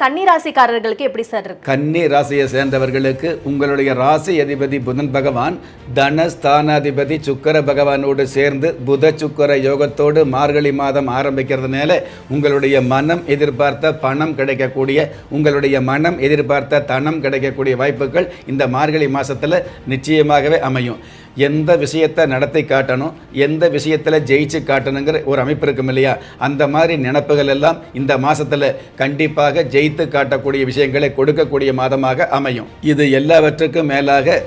கன்னி ராசிக்காரர்களுக்கு எப்படி சார் இருக்கு? கன்னி ராசியை சேர்ந்தவர்களுக்கு உங்களுடைய ராசி அதிபதி புதன் பகவான் தனஸ்தானாதிபதி சுக்கர பகவானோடு சேர்ந்து புத சுக்கர யோகத்தோடு மார்கழி மாதம் ஆரம்பிக்கிறதுனால உங்களுடைய மனம் எதிர்பார்த்த பணம் கிடைக்கக்கூடிய உங்களுடைய மனம் எதிர்பார்த்த தனம் கிடைக்கக்கூடிய வாய்ப்புகள் இந்த மார்கழி மாதத்தில் நிச்சயமாகவே அமையும். எந்த விஷயத்தை நடத்தி காட்டணும் எந்த விஷயத்தில் ஜெயிச்சு காட்டணுங்கிற ஒரு அமைப்பு இருக்கும் இல்லையா? அந்த மாதிரி நினப்புகள் எல்லாம் இந்த மாதத்தில் கண்டிப்பாக ஜெயித்து காட்டக்கூடிய விஷயங்களை கொடுக்கக்கூடிய மாதமாக அமையும். இது எல்லாவற்றுக்கும் மேலாக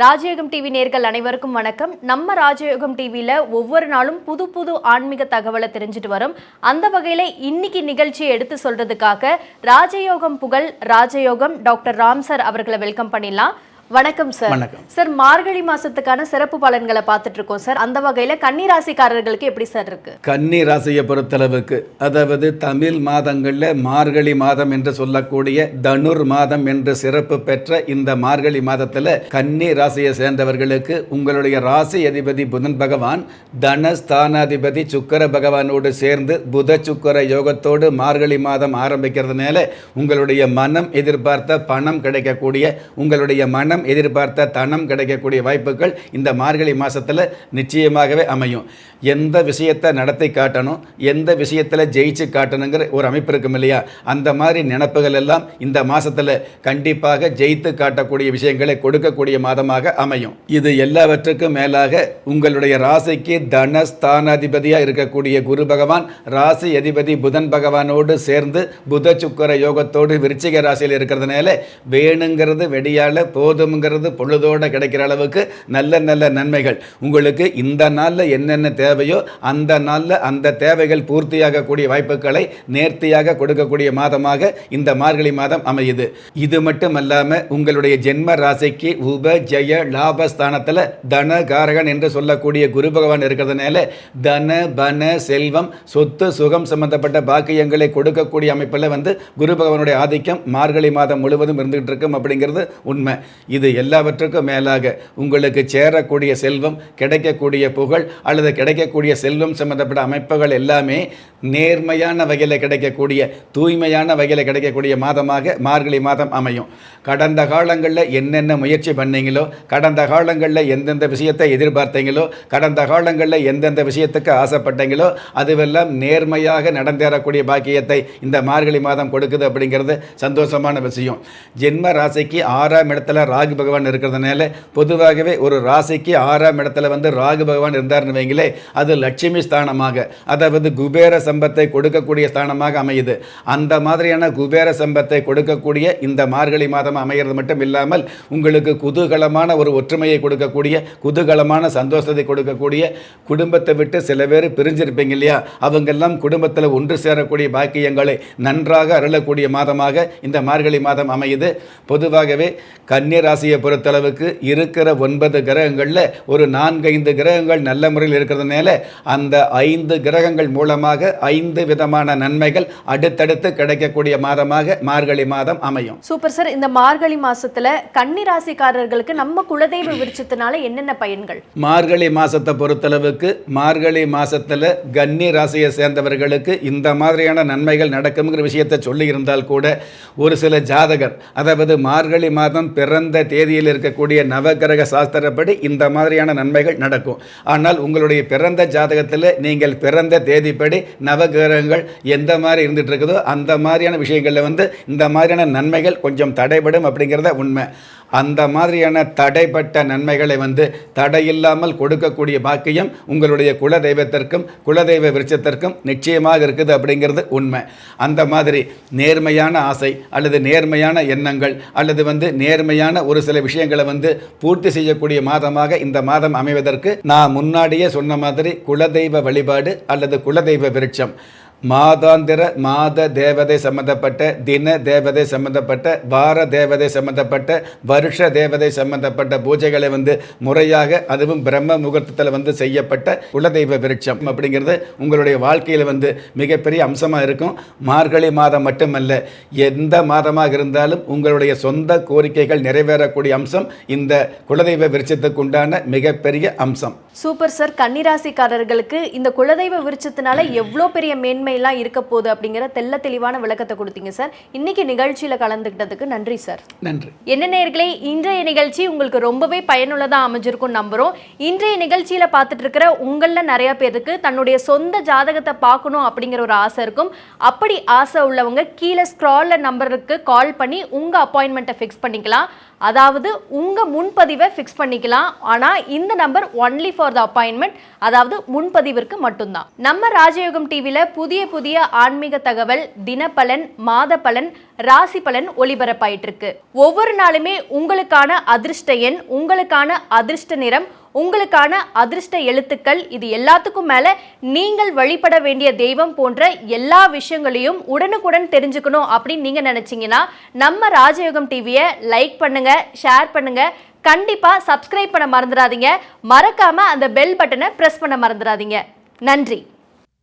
ராஜயோகம் டிவி நேர்கள் அனைவருக்கும் வணக்கம். நம்ம ராஜயோகம் டிவியில் ஒவ்வொரு நாளும் புது புது ஆன்மீக தகவலை தெரிஞ்சுட்டு வரும். அந்த வகையில் இன்னைக்கு நிகழ்ச்சியை எடுத்து சொல்றதுக்காக ராஜயோகம் புகழ் ராஜயோகம் டாக்டர் ராம்சர் அவர்களை வெல்கம் பண்ணிடலாம். வணக்கம் சார் வணக்கம். சார் மார்கழி மாசத்துக்கான சிறப்பு பலன்களை பார்த்துட்டு இருக்கோம் சார் அந்த வகையில் கன்னி ராசிக்காரர்களுக்கு எப்படி சார் இருக்கு? கன்னி ராசியை பொறுத்தளவுக்கு அதாவது தமிழ் மாதங்களில் மார்கழி மாதம் என்று சொல்லக்கூடிய தனுர் மாதம் என்று சிறப்பு பெற்ற இந்த மார்கழி மாதத்தில் கன்னி ராசியை சேர்ந்தவர்களுக்கு உங்களுடைய ராசி அதிபதி புதன் பகவான் தனஸ்தானாதிபதி சுக்கர பகவானோடு சேர்ந்து புத சுக்கர யோகத்தோடு மார்கழி மாதம் ஆரம்பிக்கிறதுனால உங்களுடைய மனம் எதிர்பார்த்த பணம் கிடைக்கக்கூடிய உங்களுடைய மனம் எதிர்பார்த்த தனம் கிடைக்கக்கூடிய வாய்ப்புகள் இந்த மார்கழி மாதத்தில் நிச்சயமாகவே அமையும். எந்த விஷயத்தை நடத்தி காட்டணும் எந்த விஷயத்தில் ஜெயிச்சு காட்டணுங்கிற ஒரு அமைப்பு இருக்கும் இல்லையா? அந்த மாதிரி நினப்புகள் எல்லாம் இந்த மாதத்தில் கண்டிப்பாக ஜெயித்து காட்டக்கூடிய விஷயங்களை கொடுக்கக்கூடிய மாதமாக அமையும். இது எல்லாவற்றுக்கும் மேலாக உங்களுடைய ராசிக்கு தனஸ்தானாதிபதியாக இருக்கக்கூடிய குரு பகவான் ராசி அதிபதி புதன் பகவானோடு சேர்ந்து புத சுக்கர யோகத்தோடு விருச்சிக ராசியில் இருக்கிறதுனால வேணுங்கிறது வெடியால போதும்ங்கிறது பொழுதோடு கிடைக்கிற அளவுக்கு நல்ல நல்ல நன்மைகள். உங்களுக்கு இந்த நாளில் என்னென்ன தேவையோ அந்த நாளில் அந்த தேவைகள் பூர்த்தியாகக்கூடிய வாய்ப்புகளை நேர்த்தியாக கொடுக்கக்கூடிய மாதமாக இந்த மார்கழி மாதம் அமையுது. இது மட்டும் அல்லாமல் உங்களுடைய ஜென்ம ராசிக்கு உப ஜெய லாபஸ்தானத்தில் தன காரகன் என்று சொல்லக்கூடிய குரு பகவான் இருக்கிறதுனால தன பன செல்வம் சொத்து சுகம் சம்பந்தப்பட்ட பாக்கியங்களை கொடுக்கக்கூடிய அமைப்பில் வந்து குரு பகவானுடைய ஆதிக்கம் மார்கழி மாதம் முழுவதும் இருந்துகிட்டு இருக்கும் அப்படிங்கிறது உண்மை. இது எல்லாவற்றுக்கும் மேலாக உங்களுக்கு சேரக்கூடிய செல்வம் கிடைக்கக்கூடிய புகழ் அல்லது கிடைக்கக்கூடிய செல்வம் சம்பந்தப்பட்ட அமைப்புகள் எல்லாமே நேர்மையான வகையில் கிடைக்கக்கூடிய தூய்மையான வகையில் கிடைக்கக்கூடிய மாதமாக மார்கழி மாதம் அமையும். கடந்த காலங்களில் என்னென்ன முயற்சி பண்ணீங்களோ கடந்த காலங்களில் எந்தெந்த விஷயத்தை எதிர்பார்த்தீங்களோ கடந்த காலங்களில் எந்தெந்த விஷயத்துக்கு ஆசைப்பட்டீங்களோ அதுவெல்லாம் நேர்மையாக நடந்தேறக்கூடிய பாக்கியத்தை இந்த மார்கழி மாதம் கொடுக்குது அப்படிங்கிறது சந்தோஷமான விஷயம். ஜென்ம ராசிக்கு ஆறாம் இடத்துல ராகு ராகு பகவான் இருக்கிறதுனால பொதுவாகவே ஒரு ராசிக்கு ஆறாம் இடத்துல வந்து ராகு பகவான் இருந்தார்னு வைங்களே அது லட்சுமி ஸ்தானமாக அதாவது குபேர சம்பத்தை கொடுக்கக்கூடிய ஸ்தானமாக அமையுது. அந்த மாதிரியான குபேர சம்பத்தை கொடுக்கக்கூடிய இந்த மார்கழி மாதம் அமைகிறது மட்டும் இல்லாமல் உங்களுக்கு குதூகலமான ஒரு ஒற்றுமையை கொடுக்கக்கூடிய குதூகலமான சந்தோஷத்தை கொடுக்கக்கூடிய குடும்பத்தை விட்டு சில பேர் பிரிஞ்சிருப்பீங்க இல்லையா? அவங்கெல்லாம் குடும்பத்தில் ஒன்று சேரக்கூடிய பாக்கியங்களை நன்றாக அருளக்கூடிய மாதமாக இந்த மார்கழி மாதம் அமையுது. பொதுவாகவே கன்னிராசி ராசியை பொறுத்தளவுக்கு இருக்கிற ஒன்பது கிரகங்களில் ஒரு நான்கைந்து கிரகங்கள் நல்ல முறையில் இருக்கிறதுனால அந்த ஐந்து கிரகங்கள் மூலமாக ஐந்து விதமான நன்மைகள் அடுத்தடுத்து கிடைக்கக்கூடிய மாதமாக மார்கழி மாதம் அமையும். Super sir. இந்த மார்கழி மாசத்துல கன்னி ராசிக்காரர்களுக்கு நம்ம குலதெய்வ விருட்சத்தினால என்னென்ன பயன்கள்? மார்கழி மாசத்தை பொறுத்தளவுக்கு மார்கழி மாசத்துல கன்னி ராசியை சேர்ந்தவர்களுக்கு இந்த மாதிரியான நன்மைகள் நடக்குங்கிற விஷயத்தை சொல்லி இருந்தால் கூட ஒரு சில ஜாதகர் அதாவது மார்கழி மாதம் பிறந்த தேதியில் இருக்கக்கூடிய நவகிரக சாஸ்திரப்படி இந்த மாதிரியான நன்மைகள் நடக்கும். ஆனால் உங்களுடைய பிறந்த ஜாதகத்தில் நீங்கள் பிறந்த தேதிப்படி நவகிரகங்கள் எந்த மாதிரி இருந்துகிட்டு இருக்குதோ அந்த மாதிரியான விஷயங்களில் வந்து இந்த மாதிரியான நன்மைகள் கொஞ்சம் தடைபடும் அப்படிங்கிறத உண்மை. அந்த மாதிரியான தடைப்பட்ட நன்மைகளை வந்து தடையில்லாமல் கொடுக்கக்கூடிய பாக்கியம் உங்களுடைய குல தெய்வத்திற்கும் குலதெய்வ விருட்சத்திற்கும் நிச்சயமாக இருக்குது அப்படிங்கிறது உண்மை. அந்த மாதிரி நேர்மையான ஆசை அல்லது நேர்மையான எண்ணங்கள் அல்லது வந்து நேர்மையான ஒரு சில விஷயங்களை வந்து பூர்த்தி செய்யக்கூடிய மாதமாக இந்த மாதம் அமைவதற்கு நான் முன்னாடியே சொன்ன மாதிரி குலதெய்வ வழிபாடு அல்லது குலதெய்வ விருட்சம். மாதாந்திர மாத தேவதை சம்பந்தப்பட்ட தின தேவதை சம்பந்தப்பட்ட வார தேவதை சம்பந்தப்பட்ட வருஷ தேவதை சம்பந்தப்பட்ட பூஜைகளை வந்து முறையாக அதுவும் பிரம்ம முகூர்த்தத்தில் வந்து செய்யப்பட்ட குலதெய்வ விருட்சம் அப்படிங்கிறது உங்களுடைய வாழ்க்கையில் வந்து மிகப்பெரிய அம்சமாக இருக்கும். மார்கழி மாதம் மட்டுமல்ல எந்த மாதமாக இருந்தாலும் உங்களுடைய சொந்த கோரிக்கைகள் நிறைவேறக்கூடிய அம்சம் இந்த குலதெய்வ விருட்சத்துக்கு உண்டான மிகப்பெரிய அம்சம். Super sir. கன்னிராசிக்காரர்களுக்கு இந்த குலதெய்வ விருட்சத்தினால எவ்வளோ பெரிய மேன்மை மேன்மையெல்லாம் இருக்க போகுது அப்படிங்கிற தெள்ள தெளிவான விளக்கத்தை கொடுத்தீங்க சார். இன்னைக்கு நிகழ்ச்சியில கலந்துக்கிட்டதுக்கு நன்றி சார். நன்றி. என்ன நேர்களே இன்றைய நிகழ்ச்சி உங்களுக்கு ரொம்பவே பயனுள்ளதா அமைஞ்சிருக்கும் நம்புறோம். இன்றைய நிகழ்ச்சியில பார்த்துட்டு இருக்கிற உங்கள நிறைய பேருக்கு தன்னுடைய சொந்த ஜாதகத்தை பார்க்கணும் அப்படிங்கிற ஒரு ஆசை இருக்கும். அப்படி ஆசை உள்ளவங்க கீழே ஸ்க்ரால்ல நம்பருக்கு கால் பண்ணி உங்க அப்பாயின்மெண்ட்டை ஃபிக்ஸ் பண்ணிக்கலாம். அதாவது உங்க முன்பதிவை ஃபிக்ஸ் பண்ணிக்கலாம். ஆனா இந்த number only for the appointment அதாவது முன்பதிவிற்கு மட்டும்தான். நம்ம ராஜயோகம் டிவில புதிய புதிய ஆன்மீக தகவல் தினப்பலன் மாத பலன் ராசி பலன் ஒளிபரப்பாயிட்டு இருக்கு ஒவ்வொரு நாளுமே உங்களுக்கான அதிர்ஷ்ட எண் உங்களுக்கான அதிர்ஷ்ட நிறம் உங்களுக்கான அதிர்ஷ்ட எழுத்துக்கள் இது எல்லாத்துக்கும் மேல நீங்கள் வழிபட வேண்டிய தெய்வம் போன்ற எல்லா விஷயங்களையும் உடனுக்குடன் தெரிஞ்சுக்கணும் அப்படின்னு நீங்க நினைச்சீங்கன்னா நம்ம ராஜயோகம் டிவியை லைக் பண்ணுங்க ஷேர் பண்ணுங்க. கண்டிப்பா சப்ஸ்கிரைப் பண்ண மறந்துடாதீங்க. மறக்காம அந்த பெல் பட்டனை பிரஸ் பண்ண மறந்துடாதீங்க. நன்றி.